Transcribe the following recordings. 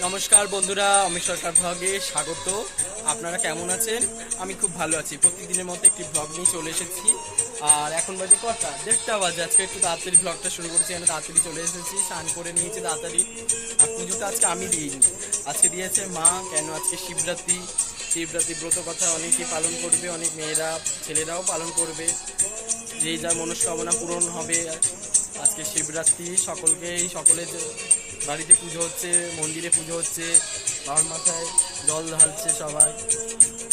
নমস্কার বন্ধুরা অমিত সরকার ভ্লগে স্বাগত। আপনারা কেমন আছেন? আমি খুব ভালো আছি। প্রতিদিনের মতো একটি ভ্লগ নিয়ে চলে এসেছি। আর এখন বাজে কটা? দেড়টা বাজে। আজকে একটু তাড়াতাড়ি ভ্লগটা শুরু করেছি। আমি তাড়াতাড়ি চলে এসেছি। স্নান করে নিয়েছি তাড়াতাড়ি। আর পুজোটা আজকে আমি দিইনি। আজকে দিয়েছে মা, কেন আজকে শিবরাত্রি? শিবরাত্রি ব্রত কথা অনেকেই পালন করবে, অনেক মেয়েরা, ছেলেরাও পালন করবে। যে যার মনস্কামনা পূরণ হবে। আজকে শিবরাত্রি, সকলকেই, সকলের বাড়িতে পুজো হচ্ছে, মন্দিরে পুজো হচ্ছে, বাবার মাথায় জল ঢালছে সবাই।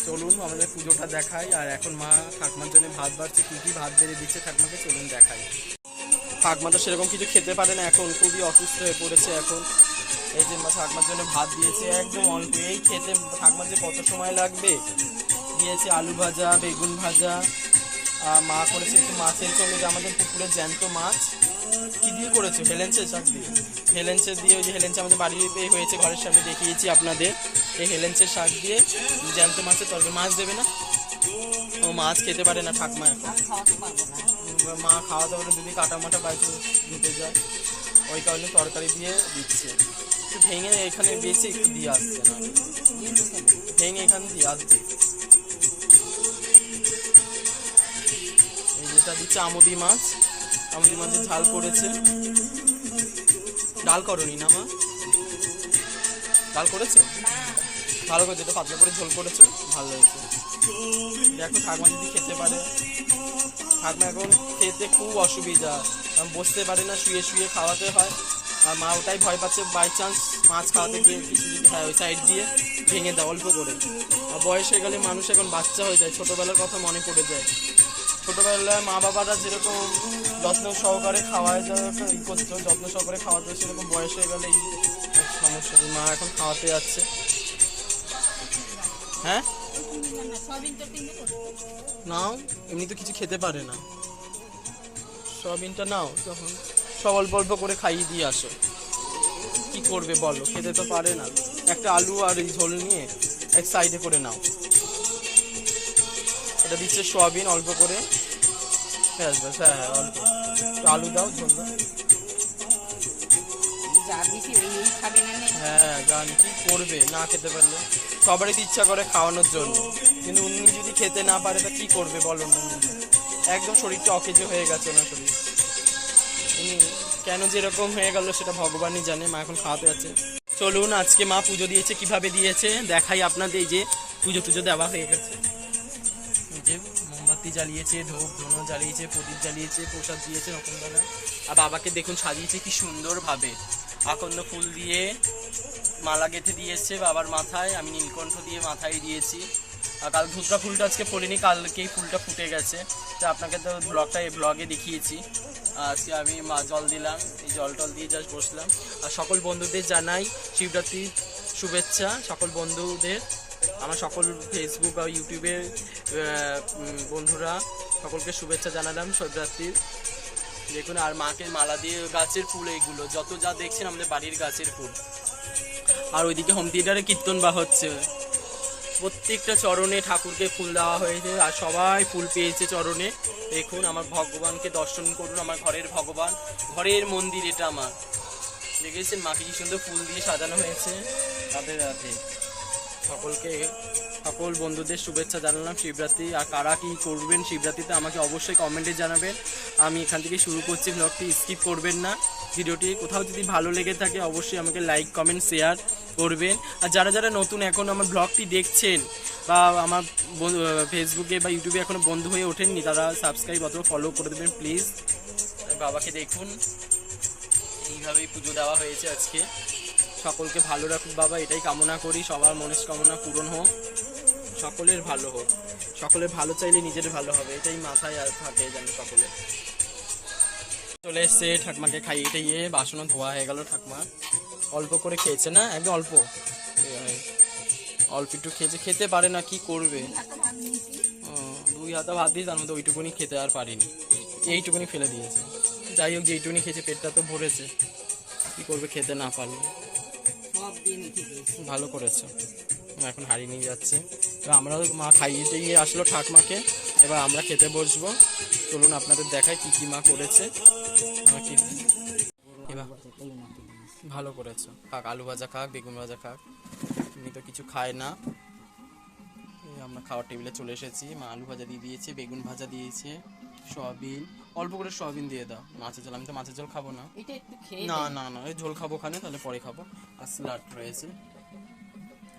চলুন, আমাদের পুজোটা দেখাই। আর এখন মা ঠাকমার জন্য ভাত বাড়ছে, কী কী ভাত বেড়ে দিচ্ছে ঠাকমাকে চলুন দেখাই। ঠাকমা তো সেরকম কিছু খেতে পারে না এখন, খুবই অসুস্থ হয়ে পড়েছে এখন। এই যে মা ঠাকমার জন্য ভাত দিয়েছে, একদম অল্প এই খেতে ঠাকমার যে কত সময় লাগবে? দিয়েছে আলু ভাজা, বেগুন ভাজা। আর মা করেছে একটু মাছের যে আমাদের পুকুরে জ্যান্ত মাছ। কী দিয়ে করেছে? হেলেন্সের শাক দিয়ে। হেলেন্সের দিয়ে ওই যে হেলেন্সে আমাদের বাড়িতে হয়েছে ঘরের সামনে দেখিয়েছি আপনাদের। এই হেলেন্সের শাক দিয়ে জ্যান্ত মাছের তরকারি। মাছ দেবে না? ও মাছ খেতে পারে না ঠাকমা এখন। মা খাওয়া দাওয়া যদি কাটা মাটা বাড়িতে ঢুকে যায় ওই কারণে তরকারি দিয়ে দিচ্ছে। একটু ভেঙে এখানে বেশি একটু দিয়ে আসছে না। ভেঙে এখানে দিয়ে আসছে। এই যেটা দিচ্ছে আমুদি মাছ আমুদি মাছের ঝাল করেছে। ডাল করনি না মা? ডাল করেছ? ভালো করে যেটা পাতলা করে ঝোল করেছ, ভালো হয়েছে। দেখো ঠাকমা যদি খেতে পারে। ঠাকমা এখন খেতে খুব অসুবিধা। কারণ বসতে পারে না, শুয়ে শুয়ে খাওয়াতে হয়। আর মা ওটাই ভয় পাচ্ছে বাই চান্স মাছ খাওয়াতে গিয়ে কিছু যদি খায় ওই সাইড দিয়ে, ভেঙে দেয় অল্প করে। আর বয়স হয়ে গেলে মানুষ এখন বাচ্চা হয়ে যায়, ছোটোবেলার কথা মনে পড়ে যায়। ছোটোবেলায় মা বাবারা যেরকম যত্ন সহকারে খাওয়ায় ই করতো, যত্ন সহকারে খাওয়াতো, সেরকম বয়স হয়ে গেলে সমস্যা মা এখন খাওয়াতে যাচ্ছে। হ্যাঁ? নাও, এমনি তো কিছু খেতে পারে না। সয়াবিনটা নাও তখন সব অল্প অল্প করে খাইয়ে দিয়ে আসো। কি করবে বলো? খেতে তো পারে না। একটা আলু আর এই ঝোল নিয়ে এক সাইডে করে নাও। এটা দিচ্ছে সয়াবিন অল্প করে। ব্যাস হ্যাঁ অল্প। একটু আলু দাও না নে। হ্যাঁ জানি কি করবে না খেতে পারলে। সবারই তো ইচ্ছা করে খাওয়ানোর জন্য। কিন্তু উনি যদি খেতে না পারে তা কি করবে বলো না। একদম শরীরটা অকেজো হয়ে গেছে ওনার শরীর। উনি কেন যেরকম হয়ে গেল সেটা ভগবানই জানে মা এখন খাওয়াতে আছে চলুন আজকে মা পুজো দিয়েছে কীভাবে দিয়েছে দেখাই আপনাদের এই যে পুজো টুজো দেওয়া হয়ে গেছে। মোমবাতি জ্বালিয়েছে, ধূপ ধুনো জ্বালিয়েছে, প্রদীপ জ্বালিয়েছে, প্রসাদ দিয়েছে রকমবেলা আর বাবাকে দেখুন সাজিয়েছে কি সুন্দরভাবে। আকন্দ ফুল দিয়ে মালা গেঁথে দিয়েছে বাবার মাথায়, আমি নীলকণ্ঠ দিয়ে মাথায় দিয়েছি। আর কাল ধুতরা ফুলটা আজকে ফোলেনি কালকেই ফুলটা ফুটে গেছে। তো আপনাকে তো ব্লগটা এই ব্লগে দেখিয়েছি। আজকে আমি মা জল দিলাম, এই জল টল দিয়ে জাস্ট বসলাম। আর সকল বন্ধুদের জানাই শিবরাত্রি শুভেচ্ছা, সকল বন্ধুদের আমার সকল ফেসবুক আর ইউটিউবে বন্ধুরা, সকলকে শুভেচ্ছা জানালাম শিবরাত্রির দেখুন, আর মাকে মালা দিয়ে গাছের ফুল এইগুলো, যত যা দেখছেন আমাদের বাড়ির গাছের ফুল। আর ওইদিকে হোম থিয়েটারে কীর্তন বা হচ্ছে। প্রত্যেকটা চরণে ঠাকুরকে ফুল দেওয়া হয়েছে, আর সবাই ফুল পেয়েছে চরণে। দেখুন, আমার ভগবানকে দর্শন করুন, আমার ঘরের ভগবান। ঘরের মন্দির এটা আমার। দেখেছেন, মাকে কি সুন্দর ফুল দিয়ে সাজানো হয়েছে। রাধে রাধে সকলকে সকল বন্ধুদের শুভেচ্ছা জানালাম। শিবরাত্রি, আর কারা কী করবেন শিবরাত্রিতে আমাকে অবশ্যই কমেন্টে জানাবেন। আমি এখান থেকে শুরু করছি ব্লগটি স্কিপ করবেন না। ভিডিওটি কোথাও যদি ভালো লেগে থাকে, অবশ্যই আমাকে লাইক কমেন্ট শেয়ার করবেন। আর যারা যারা নতুন এখন আমার ব্লগটি দেখছেন, বা আমার ফেসবুকে বা ইউটিউবে এখনও বন্ধু হয়ে ওঠেননি, তারা সাবস্ক্রাইব অথবা ফলো করে দেবেন প্লিজ বাবাকে দেখুন, এইভাবেই পুজো দেওয়া হয়েছে আজকে। সকলকে ভালো রাখুক বাবা, এটাই কামনা করি। সবার মনস্কামনা পূরণ হোক। সকলের ভালো হোক। সকলের ভালো চাইলে নিজের ভালো হবে, এটাই মাথায় আর থাকে যেন সকলে। চলে এসছে ঠাকমাকে খাইয়ে টাইয়ে বাসনও ধোয়া হয়ে গেল ঠাকমা। অল্প করে খেয়েছে না? একদম অল্প। অল্প একটু খেয়েছে। খেতে পারে না, কি করবে? দুই হাতা ভাত দিয়ে তার মধ্যে ওইটুকুনি খেতে আর পারিনি। এইটুকুনি ফেলে দিয়েছে। যাই হোক, যেইটুকুনি খেয়েছে, পেটটা তো ভরেছে। কি করবে, খেতে না পারলে। ভালো করেছ। এখন হারিয়ে নিয়ে যাচ্ছে। তো আমরাও মা খাইয়ে দিয়ে আসলো ঠাকমাকে। এবার আমরা খেতে বসবো। চলুন আপনাদের দেখাই কি কি মা করেছে। ভালো করেছ। খাক, আলু ভাজা খাক, বেগুন ভাজা খাক। এমনি তো কিছু খায় না। আমরা খাওয়ার টেবিলে চলে এসেছি। মা আলু ভাজা দিয়ে দিয়েছে, বেগুন ভাজা দিয়েছে, সয়াবিন। অল্প করে সয়াবিন দিয়ে দাও। মাছের ঝোল আমি তো মাছের ঝোল খাব না। এটা একটু খেয়ে না না না এই ঝোল খাব ওখানে তাহলে পরে খাব। আর স্যালাড রয়েছে।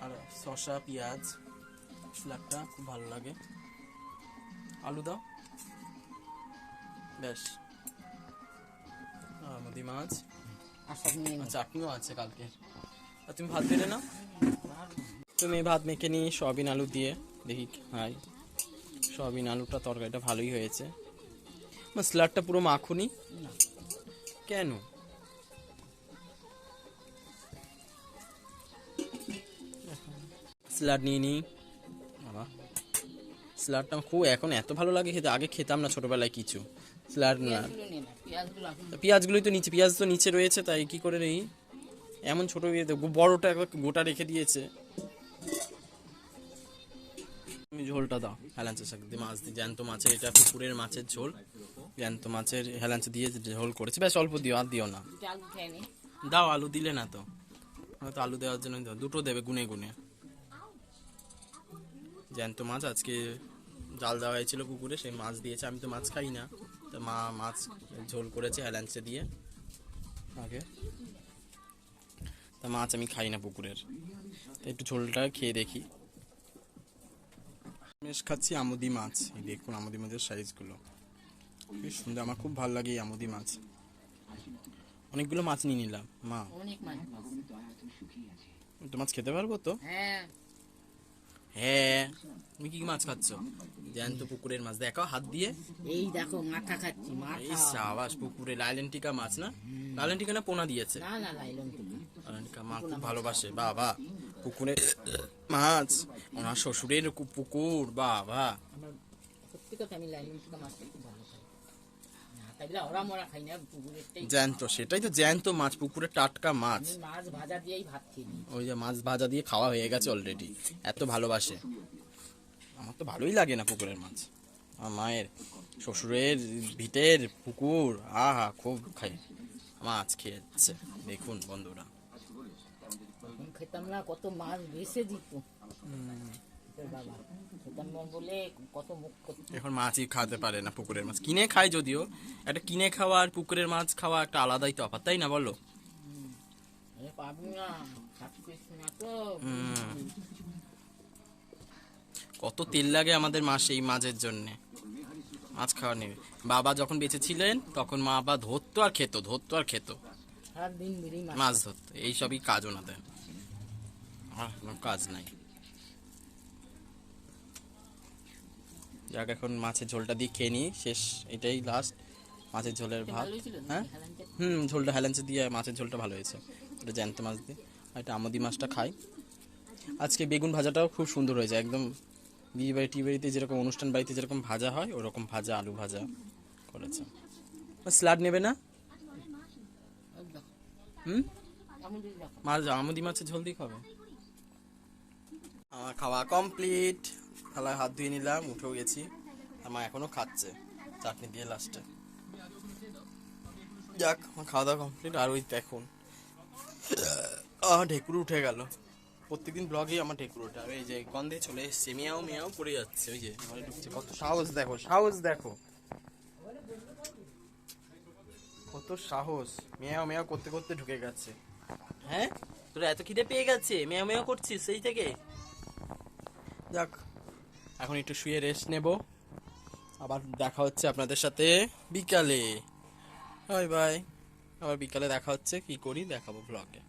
আর শসা পেঁয়াজ স্যালাডটা খুব ভালো লাগে। আলু দাও। বেশ মুদি মাছ। চাটনিও আছে কালকে। আর তুমি ভাত পেলে না? তুমি ভাত মেখে নিয়ে সয়াবিন আলু দিয়ে দেখি হাই সয়াবিন আলুটা তরকারিটা ভালোই হয়েছে। আমার স্যালাডটা পুরো মাখুনি। কেন? স্যালাড নিয়ে নিই। বাবা। স্যালাডটা খুব এখন এত ভালো লাগে খেতে আগে খেতাম না ছোটবেলায় কিছু। স্যালাড না পেঁয়াজগুলোই তো নিচে পেঁয়াজ তো নিচে রয়েছে তাই কি করে নেই? এমন ছোট বড়টা গোটা রেখে দিয়েছে। ঝোলটা দাও। হেলাঞ্চের শাক দিয়ে মাছ দিয়ে জ্যান্ত মাছের এটা পুকুরের মাছের ঝোল। জ্যান্ত মাছের হেলাঞ্চ দিয়ে ঝোল করেছে বেশ অল্প দিও আর দিও না। দাও আলু দিলে না তো। হয়তো আলু দেওয়ার জন্য দাও। দুটো দেবে গুনে গুনে। জ্যান্ত মাছ আজকে জাল দেওয়া হয়েছিল পুকুরে সেই মাছ দিয়েছে। আমি তো মাছ খাই না। তা মা মাছ ঝোল করেছে হেলাঞ্চে দিয়ে। আগে। তা মাছ আমি খাই না পুকুরের। তা একটু ঝোলটা খেয়ে দেখি। বেশ খাচ্ছি আমুদি মাছ। এই দেখুন আমুদি মাছের সাইজগুলো বেশ সুন্দর আমার খুব ভালো লাগে এই আমুদি মাছ। অনেকগুলো মাছ নিয়ে নিলাম মা। অনেক মাছ তো মাছ খেতে পারব তো? হ্যাঁ। হ্যাঁ। তুমি কি মাছ খাচ্ছ? জ্যান্ত পুকুরের মাছ। দেখাও হাত দিয়ে। এই দেখো মাথা খাচ্ছি এই সাবাস পুকুরে লাইলেন্টিকা মাছ না? লাইলেন্টিকা না পোনা দিয়েছে? না না লাইলন তুমি লাইলেন্টিকা মা খুব ভালোবাসে বাবা। পুকুরে মাছ ওনার শ্বশুরের পুকুর বাবা জ্যান্ত সেটাই তো জ্যান্ত মাছ পুকুরে টাটকা মাছ ওই যে মাছ ভাজা দিয়ে খাওয়া হয়ে গেছে অলরেডি এত ভালোবাসে। আমার তো ভালোই লাগে না পুকুরের মাছ। আমার মায়ের শ্বশুরের ভিটের পুকুর, আহা, খুব খাই মাছ খেয়েছে। দেখুন বন্ধুরা। খেতাম না কত মাছ বেসে দিত। বাবা খেতাম না বলে কত মুখ এখন মাছই খাতে পারে না পুকুরের মাছ। কিনে খায় যদিও একটা কিনে খাওয়া আর পুকুরের মাছ খাওয়া একটা আলাদাই তফাৎ তাই না বলো। কত তেল লাগে আমাদের মাসে এই মাছের জন্যে। মাছ খাওয়া নেবে বাবা যখন বেঁচে ছিলেন তখন মা বাবা ধরতো আর খেত ধরতো আর খেত। মাছ মাছ ধরতো এইসবই কাজ ওনাদের কোনো কাজ নাই। যাক এখন মাছের ঝোলটা দিয়ে খেয়ে নিই। শেষ এটাই লাস্ট মাছের ঝোলের ভাত। হ্যাঁ? হুম ঝোলটা হেলাঞ্চে দিয়ে মাছের ঝোলটা ভালো হয়েছে। এটা জ্যান্ত মাছ দিয়ে। আর এটা আমদি মাছটা খাই। আজকে বেগুন ভাজাটাও খুব সুন্দর হয়েছে একদম বিয়ে বাড়ি টি বাড়িতে যেরকম অনুষ্ঠান বাড়িতে যেরকম ভাজা হয় ওরকম ভাজা আলু ভাজা করেছে। স্লাড নেবে না? হুম? মাছ আমদি মাছের ঝোল দিয়ে খাবে? আমার খাওয়া কমপ্লিট থালায় হাত ধুয়ে নিলাম, উঠেও গেছি। আমার এখনও খাচ্ছে, চাটনি দিয়ে লাস্টে যাক, আমার খাওয়া দাওয়া কমপ্লিট আর ওই দেখুন ঢেকুর উঠে গেল। প্রত্যেকদিন ব্লগেই আমার ঢেকুর ওঠে। এই যে গন্ধে চলে এসছে, মিয়াও মিয়াও পড়ে যাচ্ছে। ওই যে ঢুকছে, কত সাহস দেখো সাহস দেখো। কত সাহস। মেয়াও মেয়াও করতে করতে ঢুকে গেছে। হ্যাঁ? তোর এত খিদে পেয়ে গেছে? মেয়াও মেয়াও করছিস সেই থেকে? যাক। এখন একটু শুয়ে রেস্ট নেব। আবার দেখা হচ্ছে আপনাদের সাথে বিকালে। Bye bye. আবার বিকালে দেখা হচ্ছে, কি করি দেখাবো ব্লগে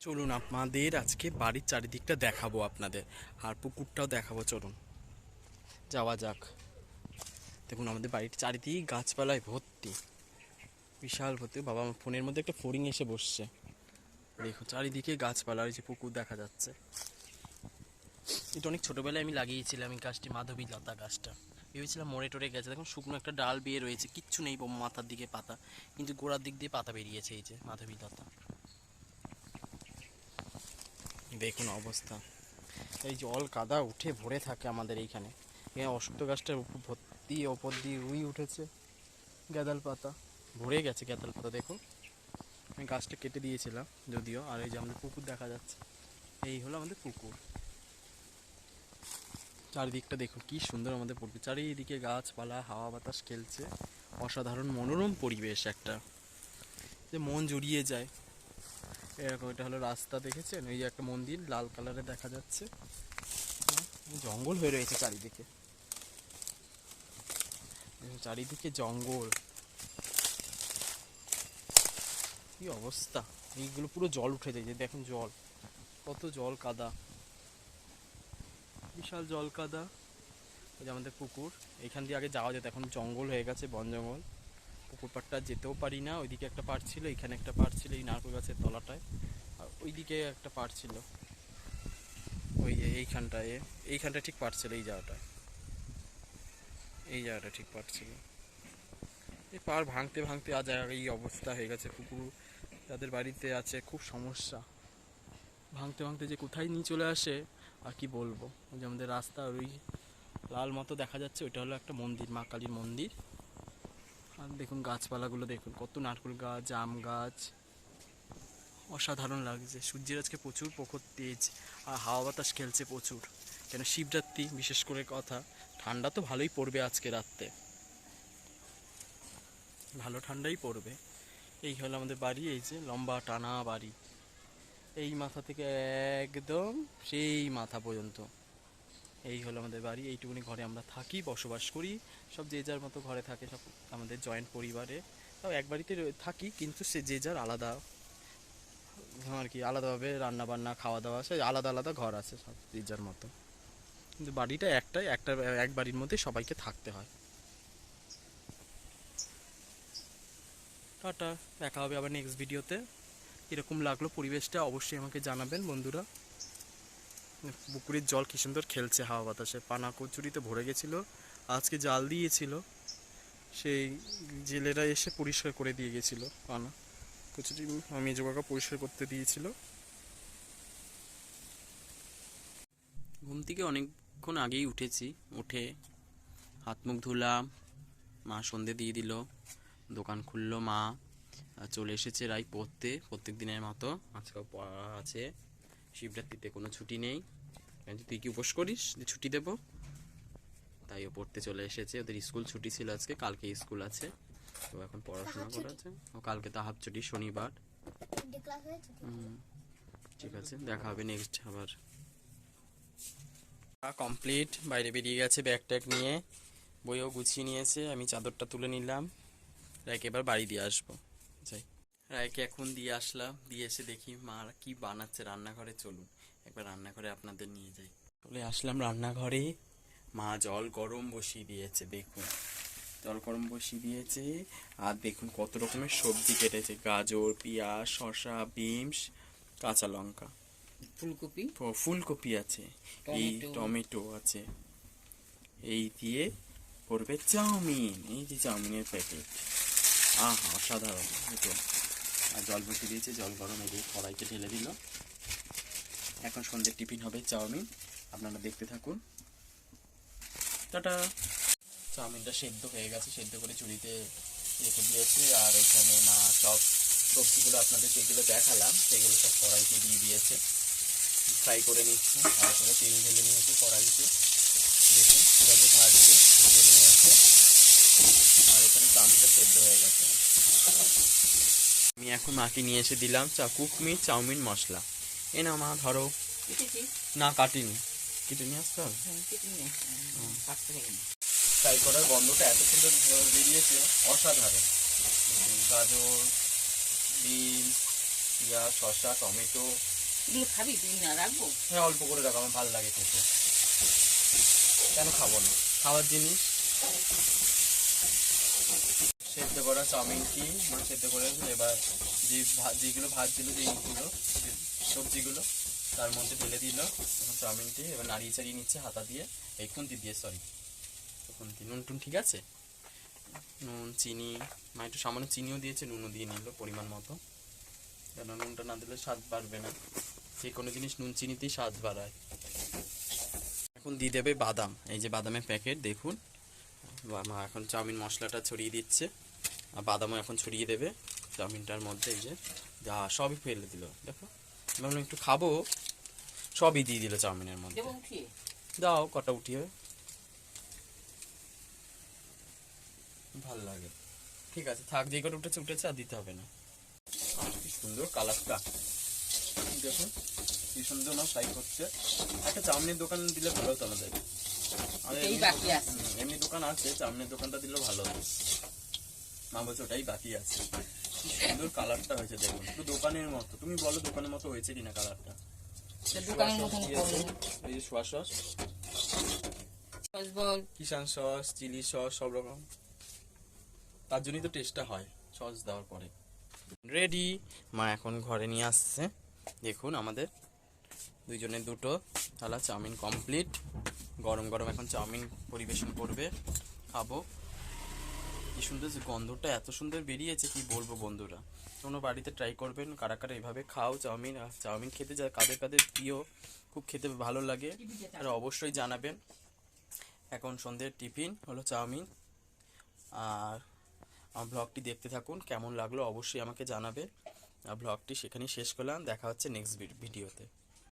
চলুন আপনাদের আজকে বাড়ির চারিদিকটা দেখাবো আপনাদের। আর পুকুরটাও দেখাবো, চলুন। যাওয়া যাক। দেখুন আমাদের বাড়ির চারিদিক গাছপালায় ভর্তি। বিশাল ভর্তি। বাবা, আমার ফোনের মধ্যে একটা ফড়িং এসে বসছে। দেখো চারিদিকে গাছপালা আর যে পুকুর দেখা যাচ্ছে। এটা অনেক ছোটবেলায় আমি লাগিয়েছিলাম এই গাছটি, মাধবী লতা গাছটা। ভেবেছিলাম মরে টরে গেছে। দেখুন, শুকনো একটা ডাল বেয়ে রয়েছে, কিচ্ছু নেই মাথার দিকে পাতা, কিন্তু গোড়ার দিক দিয়ে পাতা বেরিয়েছে এই যে মাধবী লতা। দেখুন অবস্থা। এই জল কাদা উঠে ভরে থাকে আমাদের এইখানে। এখানে অশ্বত্থ গাছটার ভর্তি, ওপর দিয়ে রুই উঠেছে, গ্যাদাল পাতা। ভরে গেছে গ্যাদাল পাতা, দেখুন। আমি গাছটা কেটে দিয়েছিলাম, যদিও, আর এই যে আমাদের পুকুর দেখা যাচ্ছে, এই হলো আমাদের পুকুর। চারিদিকটা দেখুন কি সুন্দর আমাদের পুকুর চারিদিকে গাছপালা হাওয়া বাতাস খেলছে। অসাধারণ মনোরম পরিবেশ একটা। যে মন জুড়িয়ে যায়। এরকম এটা হলো রাস্তা দেখেছেন? এই যে একটা মন্দির লাল কালারে দেখা যাচ্ছে। হ্যাঁ, জঙ্গল হয়ে রয়েছে চারিদিকে। চারিদিকে জঙ্গল। কি অবস্থা? এইগুলো পুরো জল উঠে যায়। যে দেখুন জল। কত জল কাদা। বিশাল জল কাদা এই যে আমাদের পুকুর। এখান দিয়ে আগে যাওয়া যেত, এখন জঙ্গল হয়ে গেছে, বন জঙ্গল। পুকুর পাড়টা যেতেও পারি না, ওইদিকে একটা পাড় ছিল, এখানে একটা পাড় ছিল, এই নারকেল গাছের তলাটায়। আর ওইদিকে একটা পাড় ছিল। ওই যে এইখানটায় এইখানটা ঠিক পাড় ছিল, এই জায়গাটায়। এই জায়গাটা ঠিক পাড় ছিল। এই পাড় ভাঙতে ভাঙতে আজ এই অবস্থা হয়ে গেছে। পুকুর যাদের বাড়িতে আছে, খুব সমস্যা। ভাঙতে ভাঙতে যে কোথায় নিয়ে চলে আসে আর কি বলব? যে আমাদের রাস্তা, ওই লাল মতো দেখা যাচ্ছে, ওইটা হলো একটা মন্দির, মা কালীর মন্দির। আর দেখুন গাছপালাগুলো, দেখুন কত নারকেল গাছ, জাম গাছ। অসাধারণ লাগছে। সূর্যের আজকে প্রচুর প্রখর তেজ, আর হাওয়া বাতাস খেলছে প্রচুর। কেন শিবরাত্রি, বিশেষ করে কথা, ঠান্ডা তো ভালোই পড়বে আজকে রাত্রে। ভালো ঠান্ডাই পড়বে। এই হলো আমাদের বাড়ি, এই যে লম্বা টানা বাড়ি। এই মাথা থেকে একদম সেই মাথা পর্যন্ত। এই হলো আমাদের বাড়ি। এইটুকুনি ঘরে আমরা থাকি, বসবাস করি। সব যে যার মতো ঘরে থাকে, সব আমাদের জয়েন্ট পরিবারে। তাও এক বাড়িতে থাকি, কিন্তু সে যে যার আলাদা আর কি, আলাদাভাবে রান্না বান্না খাওয়া দাওয়া সে আলাদা আলাদা ঘর আছে সব যে যার মতো। কিন্তু বাড়িটা একটাই, একটা এক বাড়ির মধ্যে সবাইকে থাকতে হয়। টাটা, দেখা হবে আবার নেক্সট ভিডিওতে এরকম লাগল পরিবেশটা, অবশ্যই আমাকে জানাবেন বন্ধুরা। পুকুরের জল কি সুন্দর খেলছে হাওয়া বাতাসে। পানা কচুরিতে ভরে গেছিল, আজকে জাল দিয়েছিল। সেই জেলেরা এসে পরিষ্কার করে দিয়ে গেছিল পানা কচুরি। আমি কাকা পরিষ্কার করতে দিয়েছিল। ঘুম থেকে অনেকক্ষণ আগেই উঠেছি। উঠে হাত মুখ ধুলাম, মা সন্ধে দিয়ে দিল, দোকান খুললো মা। চলে এসেছে রাই পড়তে প্রত্যেক দিনের মতো। আজকেও পড়া আছে। শিবরাত্রিতে কোনো ছুটি নেই। তুই কি উপোস করিস যে ছুটি দেব? তাই ও পড়তে চলে এসেছে। ওদের স্কুল ছুটি ছিল আজকে কালকে স্কুল আছে। তো এখন পড়াশোনা করাচ্ছে। ও কালকে তো হাফ ছুটি? শনিবার ঠিক আছে দেখা হবে নেক্সট আবার। কমপ্লিট বাইরে বেরিয়ে গেছে ব্যাগ ট্যাগ নিয়ে। বইও গুছিয়ে নিয়েছে আমি চাদরটা তুলে নিলাম। রায়কে এবার বাড়ি দিয়ে আসব। যাই রায়কে এখন দিয়ে আসলাম দিয়ে এসে দেখি মা কি বানাচ্ছে রান্নাঘরে চলুন। একবার রান্নাঘরে আপনাদের নিয়ে যাই। চলে আসলাম রান্নাঘরে। মা জল গরম বসিয়ে দিয়েছে দেখুন। জল গরম বসিয়ে দিয়েছে আর দেখুন কত রকমের সবজি কেটেছে। গাজর পেঁয়াজ শসা বিমস কাঁচা লঙ্কা। ফুলকপি? ফুলকপি আছে। এই টমেটো। টমেটো আছে। এই দিয়ে করবে চাউমিন। এই যে চাউমিনের প্যাকেট। আহা, অসাধারণ। দেখুন আর জল বসিয়ে দিয়েছে, জল গরম যে কড়াইতে ঢেলে দিল। এখন সন্ধ্যের টিফিন হবে চাউমিন। আপনারা দেখতে থাকুন। টাটা! চাউমিনটা সেদ্ধ হয়ে গেছে, সেদ্ধ করে চুরিতে রেখে দিয়েছে, আর এখানে মা সব সবজিগুলো আপনাদের যেগুলো দেখালাম, সেগুলো সব কড়াইতে দিয়ে দিয়েছে। ফ্রাই করে নিচ্ছে তারপরে তেল ঢেলে নিয়েছে কড়াইতে। দেখুন কীভাবে ভাজছে, ভেজে নিয়েছে। আর এখানে চাউমিনটা সেদ্ধ হয়ে গেছে আমি এখন মাকে নিয়ে এসে দিলাম চা কুকমি চাউমিন মশলা। এ না মা ধরো। না কাটিনি। কেটে নিয়ে আসতে হবে? হ্যাঁ, হবে। ফ্রাই করার গন্ধটা এত সুন্দর বেরিয়েছে অসাধারণ। গাজর বিন পেঁয়াজ শসা টমেটো। এগুলো খাবি? তুই না রাখব? হ্যাঁ অল্প করে রাখো আমার ভালো লাগে খেতে। কেন খাব না? খাওয়ার জিনিস? সেদ্ধ করা চাউমিনটি মানে সেদ্ধ করে এবার যে যেগুলো ভাজছিল, যে ইগুলো যে সবজিগুলো, তার মধ্যে ঢেলে দিল। এখন চাউমিনটি এবার নাড়িয়ে চাড়িয়ে নিচ্ছে হাতা দিয়ে। এই খুন্তি দিয়ে সরি খুন্তি, নুন টুন ঠিক আছে? নুন, চিনি মা একটু সামান্য চিনিও দিয়েছে, নুনও দিয়ে নিল পরিমাণ মতো। কেন নুনটা না দিলে স্বাদ বাড়বে না। যে কোনো জিনিস নুন, চিনিতেই স্বাদ বাড়ায়। এখন দিয়ে দেবে বাদাম। এই যে বাদামের প্যাকেট, দেখুন। মা এখন চাউমিন মশলাটা ছড়িয়ে দিচ্ছে আর বাদামও এখন ছড়িয়ে দেবে। চাউমিনটার মধ্যে এই যে যা সবই ফেলে দিল দেখো। ভাবলাম একটু খাব সবই দিয়ে দিল চাউমিনের মধ্যে। দাও কটা উঠিয়ে ভালো লাগে। ঠিক আছে থাক যে কটা উঠেছে উঠেছে আর দিতে হবে না। কি সুন্দর কালারটা। দেখুন কি সুন্দর না ফ্রাই করছে। একটা চাউমিনের দোকান দিলে ভালো হতো আমাদের আমাদের। এই বাকি আছে। এমনি দোকান আছে চাউমিনের দোকানটা দিলেও ভালো হতো মা বলছে ওটাই বাকি আছে। সুন্দর কালারটা হয়েছে দেখুন। একটু দোকানের মতো। তুমি বলো দোকানের মতো হয়েছে কিনা কালারটা? তো দোকানের মতন এই যে soya sauce Kissan chilli sauce সব রকম। তার জন্যই তো টেস্টটা হয় সস দেওয়ার পরে। রেডি মা এখন ঘরে নিয়ে আসছে। দেখুন আমাদের দুইজনের দুটো থালা চাউমিন কমপ্লিট গরম গরম এখন চাউমিন পরিবেশন করবে, খাব। কি সুন্দর যে গন্ধটা, এত সুন্দর বেরিয়েছে, কি বলব বন্ধুরা। কোনো বাড়িতে ট্রাই করবেন, কারা কারা এভাবে খাও চাউমিন, আর চাউমিন খেতে যা, কাদের কাদের প্রিয়, খুব খেতে ভালো লাগে, আর অবশ্যই জানাবেন। এখন সন্ধ্যের টিফিন হলো চাউমিন। আর আমার ব্লগটি দেখতে থাকুন, কেমন লাগল অবশ্যই আমাকে জানাবে। আর ব্লগটি সেখানেই শেষ করলাম, দেখা হচ্ছে নেক্সট ভিডিওতে